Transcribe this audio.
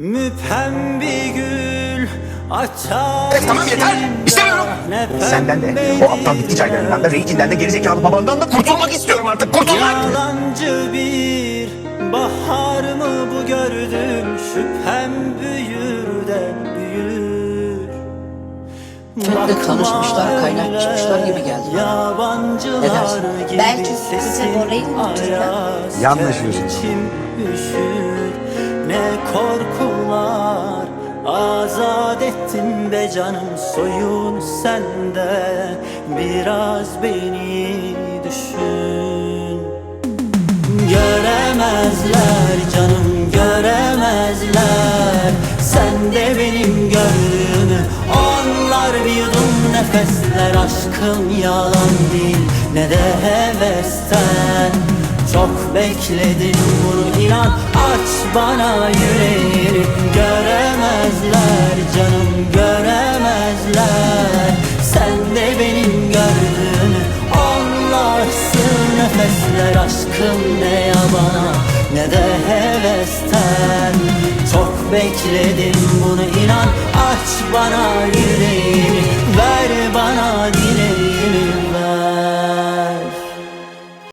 Müphem bir gül açar Evet, tamam, yeter. İstemiyorum. Senden de, o aptal bitki çaylarından da, reytinden de, gerizekalı babandan da kurtulmak istiyorum artık. Kurtulmak! Yalancı bir bahar mı bu gördüm Şüphem büyür de büyür da tanışmışlar, kaynaşmışlar gibi geldi. Yabancılar Ne dersin? Belki sesin orayı unutur ya. ayaz Azat ettin be canım soyun sende Biraz beni düşün. Göremezler canım göremezler. Sen de benim gördüğümü Onlar bir yudum nefesler Aşkım yalan değil. Ne de hevesten. Çok bekledim bunu inan. Aç bana yüreğini göremezler. Sen de benim gördüğümü Anlarsın. Nefesler aşkım ne yabana ne de hevesten. Çok bekledim bunu inan aç bana dile